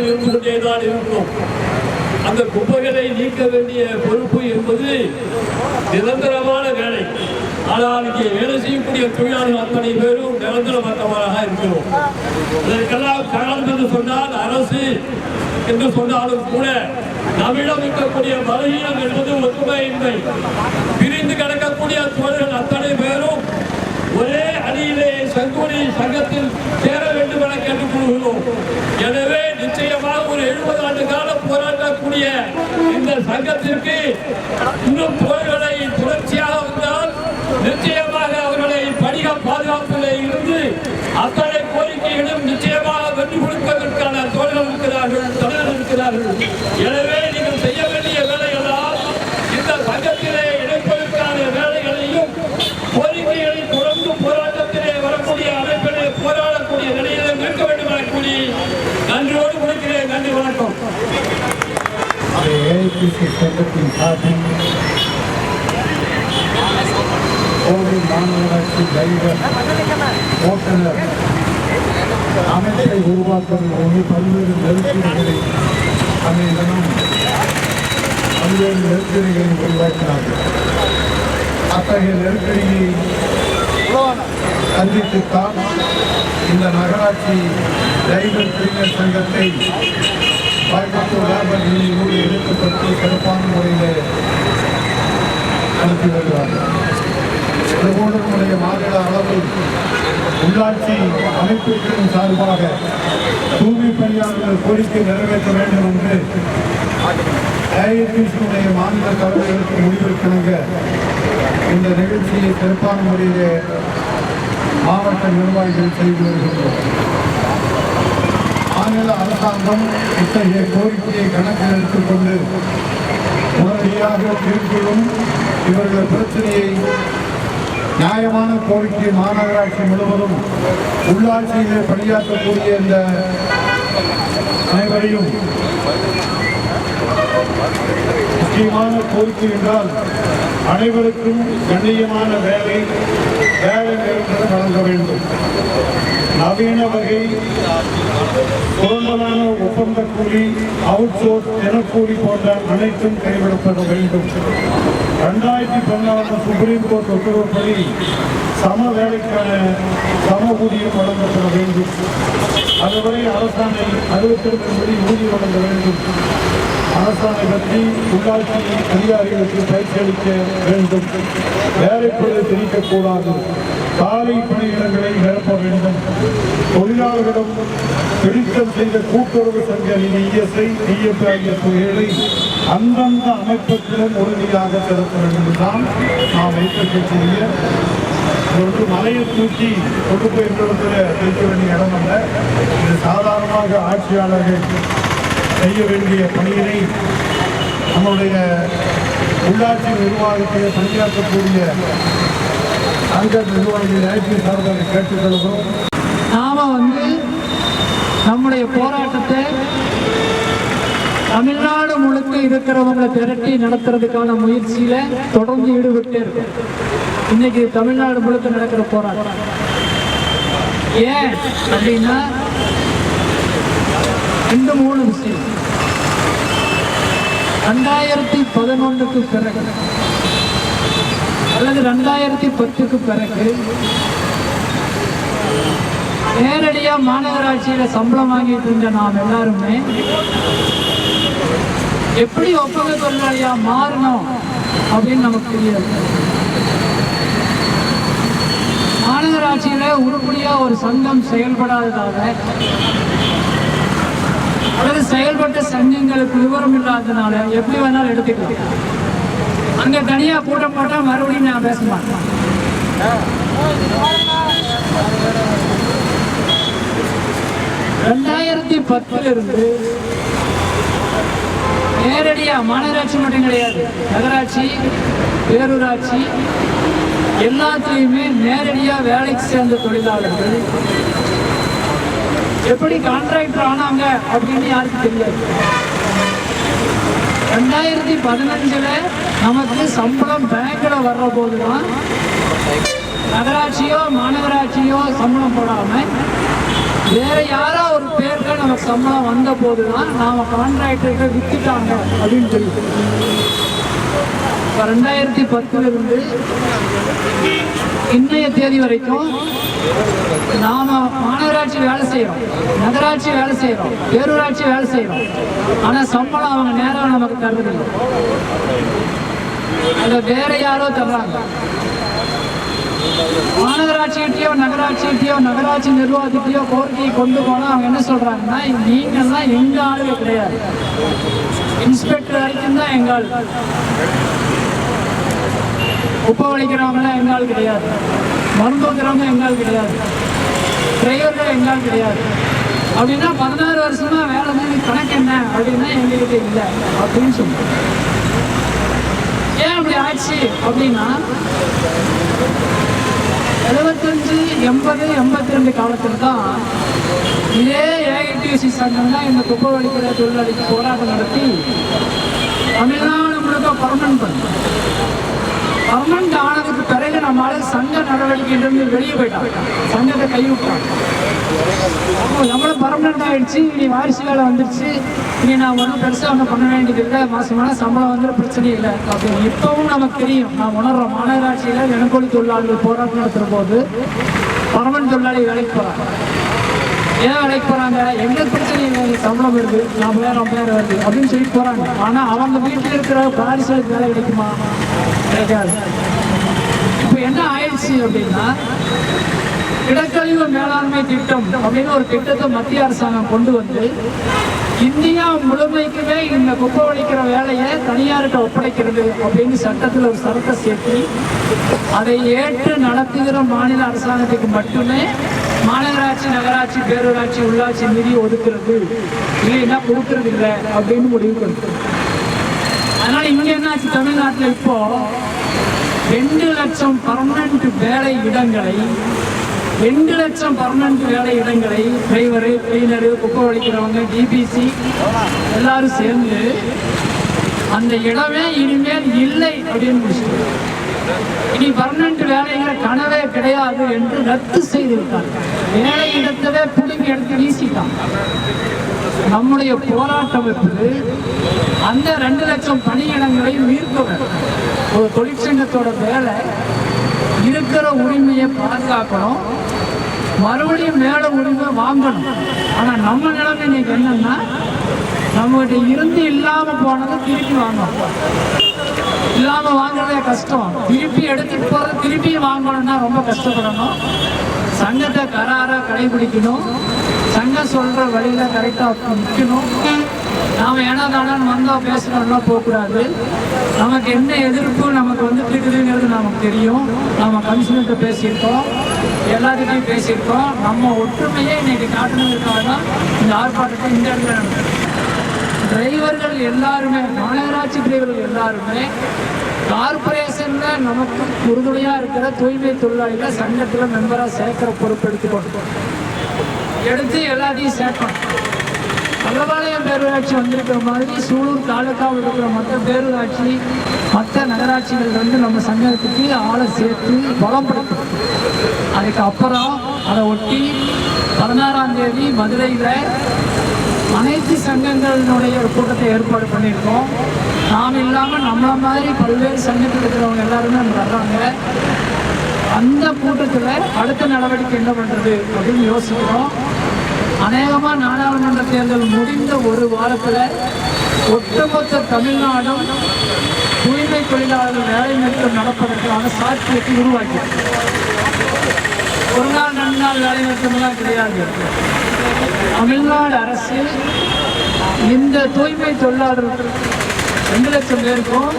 வரையில் குப்பையில் இருந்து கொண்டேதான் இருக்கும் அந்த குப்பைகளை நீக்க வேண்டிய பொறுப்பு என்பது நிரந்தரமான வேலை. ஆனால் இங்கே வேலை செய்யக்கூடிய தொழிலாளர்கள் அத்தனை பேரும் நிரந்தரமற்றவராக இருக்கிறோம். இதற்கெல்லாம் காரணம் என்று சொன்னால் அரசு என்று சொன்னாலும் கூட நம்மிடம் இருக்கக்கூடிய பலகீனம் என்பது ஒற்றுமையின்மை பிரிந்து கிடக்கக்கூடிய தோழர்கள் அத்தனை பேரும் ஒரே அணியிலே சங்கூரி சங்கத்தில் சேர வேண்டும் என கேட்டுக் கொள்கிறோம் எனவே எழுபது ஆண்டு காலம் போராட்டக்கூடிய இந்த சங்கத்திற்கு இன்னும் தோழர்களை தொடர்ச்சியாக வந்தால் நிச்சயமாக அவர்களை படிக பாதுகாப்பில் இருந்து அத்தனை கோரிக்கைகளும் நிச்சயமாக வெற்றி கொடுப்பதற்கான தோழர்கள் இருக்கிறார்கள் தலைவர்கள் இருக்கிறார்கள் எனவே நீங்கள் செய்ய வேண்டிய வேலைகளால் இந்த சங்கத்திலே இணைப்பதற்கான வேலைகளையும் கோரிக்கைகளை தொடர்ந்து போராட்டத்திலே வரக்கூடிய அமைப்பிலே போராடக்கூடிய நிலையிலே நிற்க வேண்டும் என கூறி நன்றியோடு முடிக்கிறேன் நன்றி வணக்கம் ஏஐபிசி சங்கத்தின் சார்பில் கோவை மாநகராட்சி டிரைவர் ஓட்டுநர் அமைப்பை உருவாக்குவதற்கு பல்வேறு நெருக்கடிகளை அன்றைய தினம் பல்வேறு நெருக்கடிகளை உருவாக்கினார்கள் அத்தகைய நெருக்கடியை சந்தித்துத்தான் இந்த நகராட்சி டிரைவர் பிரிவினர் சங்கத்தை கோயம்புத்தூர் லேபர் யூனியனோடு இணைக்கப்பட்டு சிறப்பான முறையில் நடத்தி வருகிறார்கள் இதுபோன்று நம்முடைய மாநில அளவு உள்ளாட்சி அமைப்பிற்கும் சார்பாக தூய்மை பணியாளர்கள் கோரிக்கை நிறைவேற்ற வேண்டும் என்று ஏஐபிசியுடைய மாநில தலைவர்களுக்கு முடிவிற்கிணங்க இந்த நிகழ்ச்சியை சிறப்பான முறையில் மாவட்ட நிர்வாகிகள் செய்து வருகின்றோம் மாநில அரசாங்கம் இத்தகைய கோரிக்கையை கணக்கில் எடுத்துக்கொண்டு உடனடியாக தீர்ப்பிலும் இவர்கள் பிரச்சனையை நியாயமான கோரிக்கை மாநகராட்சி முழுவதும் உள்ளாட்சியிலே பணியாற்றக்கூடிய இந்த அனைவரையும் முக்கியமான கோரிக்கை என்றால் அனைவருக்கும் கண்ணியமான வேலை. வேலை வழங்க வேண்டும். நவீன வகை சுரண்டலான ஒப்பந்த கூலி அவுட் சோர்ஸ் தினக்கூலி போன்ற அனைத்தும் கைவிடப்பட வேண்டும். ரெண்டாயிரத்தி பதினாறு சுப்ரீம் கோர்ட் உத்தரவுப்படி சம வேலைக்கான சம ஊதியம் வழங்கப்பட வேண்டும். அதுவரை அரசாணை அறுபத்தெட்டுபடி ஊதியம் வழங்க வேண்டும். அரசாணை பற்றி உள்ளாட்சி அதிகாரிகளுக்கு பயிற்சி அளிக்க வேண்டும். வேலைப்பொழுது திணிக்கக்கூடாது காலை பணியிடங்களை நிரப்ப வேண்டும். தொழிலாளர்களிடம் பிடித்தம் செய்த கூட்டுறவு சங்க இஎஸ்ஐ டிஎஃப் ஆகிய தொகைகளை அந்தந்த அமைப்பத்திலும் உறுதியாக செலுத்த வேண்டும் தான் நாம் வைத்திருக்கக்கூடிய ஒரு மலையை தூக்கி கொண்டு போய் இருக்கிற வைக்க வேண்டிய இடம் அல்ல. இது சாதாரணமாக ஆட்சியாளர்கள் செய்ய வேண்டிய பணியினை நம்முடைய உள்ளாட்சி நிர்வாகத்தில் பணியாற்றக்கூடிய அங்க நிர்வாகிகள் ஐடி சார்பாக கேட்டுக்கொள்கிறோம் நாம வந்து நம்முடைய போராட்டத்தை தமிழ்நாடு முழுக்க இருக்கிறவங்களை திரட்டி நடத்துறதுக்கான முயற்சியில தொடர்ந்து ஈடுபட்டே இன்னைக்கு தமிழ்நாடு முழுக்க நடக்கிற போராட்டம். ஏன் அப்படின்னா ரெண்டு மூணு விஷயம் ரெண்டாயிரத்தி பதினொன்றுக்கு பிறகு அல்லது ரெண்டாயிரத்தி பத்துக்கு பிறகு நேரடியா மாநகராட்சியில சம்பளம் வாங்கிட்டு இருந்த நாம் எல்லாருமே எப்படி ஒப்பக தொழிலாளியா மாறணும் அப்படின்னு நமக்கு தெரியாது. மாநகராட்சியில உருப்படியா ஒரு சங்கம் செயல்படாததாக செயல்பட்ட சங்கங்களுக்கு விவரம் இல்லாததுனால எப்படி வேணாலும் எடுத்துக்கலாம். அங்க தனியா கூட்டம் போட்டா மறுபடியும் நான் பேச மாட்டேன். ரெண்டாயிரத்தி பத்துல இருந்து நேரடியா மாநகராட்சி மட்டும் கிடையாது. நகராட்சி பேரூராட்சி எல்லாத்துலேயுமே நேரடியா வேலைக்கு சேர்ந்த தொழிலாளர்கள் எப்படி கான்ட்ராக்டர் ஆனாங்க அப்படின்னு யாருக்கு தெரியாது. ரெண்டாயிரத்தி பதினஞ்சுல நமக்கு சம்பளம் பேங்க்ல வர்ற போதுதான் நகராட்சியோ மாநகராட்சியோ சம்பளம் போடாம வேற யாரோ ஒரு பேர்ல நமக்கு சம்பளம் வந்த போதுதான் நாம கான்ட்ராக்டர்கிட்ட வித்துட்டாங்க அப்படின்னு சொல்லி இப்போ ரெண்டாயிரத்தி பத்துல இருந்து இன்றைய தேதி வரைக்கும் நாம மாநகராட்சி வேலை செய்யறோம் நகராட்சி வேலை செய்யறோம் பேரூராட்சி வேலை செய்யறோம் ஆனா சம்பளம் அவங்க நேரம் நமக்கு தருவதில்லை அதை வேற யாரோ தர்றாங்க. மாநகராட்சிகிட்டயோ நகராட்சிகிட்டயோ நகராட்சி நிர்வாகத்திட்டயோ கோரிக்கையை கொண்டு போனா அவங்க என்ன சொல்றாங்கன்னா நீங்கெல்லாம் எங்க ஆளுமே கிடையாது. இன்ஸ்பெக்டர் வரைக்கும் தான் எங்கள் உப்பை வலிக்கிறவங்களாம் எங்கால் கிடையாது. மருந்து வைக்கிறவங்க எங்கால் கிடையாது. டிரைவர்கள் எங்கால் கிடையாது. அப்படின்னா பதினாறு வருஷமா வேலை மீது கணக்கு என்ன அப்படின்னா எங்ககிட்ட இல்லை அப்படின்னு சொல்லுவாங்க ஏன் அப்படி ஆச்சு அப்படின்னா எழுபத்தஞ்சு எண்பது எண்பத்தி ரெண்டு காலத்தில் தான் இதே ஏஐடிசி சங்கம் தான் இந்த குப்பை வழிக்கிற தொழிலாளிக்கு போராட்டம் நடத்தி தமிழ்நாடு முழுக்க பர்மனன்ட் பண்ணு பன்னெண்டு ஆனதுக்கு பிறகு நம்மளால சங்க நடவடிக்கையிலிருந்து வெளியே போயிட்டான். சங்கத்தை கைவிட்டான். அப்போ நம்மளும் பர்மனண்ட் ஆயிடுச்சு. இனி வாரிசு வேலை வந்துருச்சு. இனி நான் ஒன்றும் பெருசாக ஒன்றும் பண்ண வேண்டியது இல்லை. மாசமான சம்பளம் வந்து பிரச்சனை இல்லை. அப்படின்னு இப்பவும் நமக்கு தெரியும். நான் உணர்றோம். மாநகராட்சியில் தினக்கூலி தொழிலாளர்கள் போராட்டம் நடத்துகிற போது பர்மனண்ட் தொழிலாளி வேலைக்கு போகிறாங்க ஏன் வேலைக்கு போகிறாங்க எந்த பிரச்சனையும் இல்லை. சம்பளம் வருது. நாற்பதாயிரம் ஐம்பதாயிரம் வருது அப்படின்னு சொல்லிட்டு போகிறாங்க ஆனால் அவங்க வீட்டில் இருக்கிற பாரிசலுக்கு வேலை கிடைக்குமா? கிடைக்காது இப்போ என்ன ஆயிடுச்சு அப்படின்னா இடக்கழிவு மேலாண்மை திட்டம் அப்படின்னு ஒரு திட்டத்தை மத்திய அரசாங்கம் கொண்டு வந்து இந்தியா முழுமைக்குமே இந்த குப்பை ஒழிக்கிற வேலையை தனியார்கிட்ட ஒப்படைக்கிறது அப்படின்னு சட்டத்தில் ஒரு சரத்தை சேர்த்து அதை ஏற்று நடத்துகிற மாநில அரசாங்கத்துக்கு மட்டுமே மாநகராட்சி நகராட்சி பேரூராட்சி உள்ளாட்சி நிதி ஒதுக்குறது. இல்லைன்னா கொடுக்கறது இல்லை அப்படின்னு முடிவு கொடுத்து அதனால தமிழ்நாட்டில் இப்போ ரெண்டு லட்சம் பர்மனன்ட் வேலை இடங்களை ரெண்டு லட்சம் பர்மனன்ட் வேலை இடங்களை டிரைவரு கிளீனரு குப்பை வலிக்கிறவங்க டிபிசி எல்லாரும் சேர்ந்து அந்த இடமே இனிமேல் இல்லை அப்படின்னு முடிச்சுட்டு இனி பர்மனன்ட் வேலைகள் கனவே கிடையாது என்று ரத்து செய்திருக்காங்க வேலை இடத்தவே பிடிங்கி எடுத்து வீசிட்டான் நம்முடைய போராட்டம் என்பது அந்த ரெண்டு லட்சம் பணியிடங்களை மீட்க ஒரு தொழிற்சங்கத்தோட வேலை. இருக்கிற உரிமையை பாதுகாக்கணும். மறுபடியும் மேல உரிமை வாங்கணும். ஆனா நம்ம நிலைமை இன்னைக்கு என்னன்னா நம்மகிட்ட இருந்து இல்லாம போனதை திருப்பி வாங்கணும். இல்லாம வாங்குறதே கஷ்டம். திருப்பி எடுத்துட்டு போறது திருப்பி வாங்கணும்னா ரொம்ப கஷ்டப்படணும். சங்கத்தை கராரா கடைபிடிக்கணும். சங்கம் சொல்ற வழியில கரெக்டா நிற்கணும் நாம ஏன்னா தானான்னு வந்தா பேசணும்னா போகக்கூடாது. நமக்கு என்ன எதிர்ப்பு நமக்கு வந்துட்டு இருக்குதுங்கிறது நமக்கு தெரியும். நம்ம கமிஷனர்கிட்ட பேசியிருக்கோம். எல்லாத்துட்டையும் பேசியிருக்கோம். நம்ம ஒற்றுமையை இன்னைக்கு காட்டணுங்கிறதுக்காக தான் இந்த ஆர்ப்பாட்டத்தை இந்த இடத்துல நடத்துறோம். டிரைவர்கள் எல்லாருமே மாநகராட்சி டிரைவர்கள் எல்லாருமே கார்பரேஷன்ல நமக்கு உறுதுணையா இருக்கிற தூய்மை தொழிலாளிகளை சங்கத்துல மெம்பரா சேர்க்கிற பொறுப்பு எடுத்துக்கொண்டு எடுத்து எல்லாத்தையும் சேர்க்கணும். கள்ளபாளையம் பேரூராட்சி வந்திருக்கிற மாதிரி சூலூர் தாலுக்காவில் இருக்கிற மற்ற பேரூராட்சி மற்ற நகராட்சிகள் வந்து நம்ம சங்கத்துக்கு ஆளை சேர்த்து பலப்படுத்தணும் அதுக்கப்புறம் அதை ஒட்டி பதினாறாம் தேதி மதுரையில் அனைத்து சங்கங்களினுடைய ஒரு கூட்டத்தை ஏற்பாடு பண்ணியிருக்கோம். நாம் இல்லாமல் நம்மள மாதிரி பல்வேறு சங்கத்தில் இருக்கிறவங்க எல்லாருமே வர்றாங்க. அந்த கூட்டத்தில் அடுத்த நடவடிக்கை என்ன பண்ணுறது அப்படின்னு யோசிக்கிறோம். அநேகமாக நாடாளுமன்ற தேர்தல் முடிந்த ஒரு வாரத்தில் ஒட்டுமொத்த தமிழ்நாடும் தூய்மை தொழிலாளர்கள் வேலை நிறுத்தம் நடப்பதற்கான சாட்சியத்தை உருவாக்கி நாள் வேலை நிறுத்தம்லாம் கிடையாது. தமிழ்நாடு அரசு இந்த தூய்மை தொழிலாளர்கள் ரெண்டு லட்சம் பேருக்கும்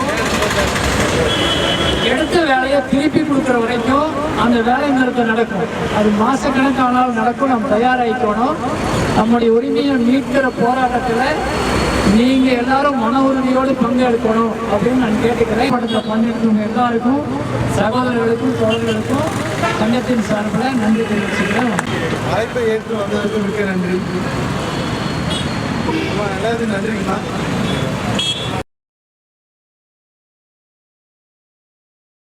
எடுத்த வேலையை திருப்பி கொடுக்குற வரைக்கும் அந்த வேலை நிறுத்தம் நடக்கும். அது மாசக்கணக்கானாலும் நடக்கும். நம்ம தயாராகிக்கணும். நம்முடைய உரிமையை மீட்கிற போராட்டத்தில் நீங்க எல்லாரும் மன உறுதியோடு பங்கெடுக்கணும் அப்படின்னு நான் கேட்டுக்கிறேன். படத்தில் பங்கெடுக்கவங்க எல்லாருக்கும் சகோதரர்களுக்கும் தோழர்களுக்கும் சங்கத்தின் சார்பில் நன்றி தெரிவிச்சுக்கிறேன். அழைப்பை ஏற்று வந்ததற்கு மிக்க நன்றி. அம்மா, எல்லாருக்கும் நன்றிங்கம்மா.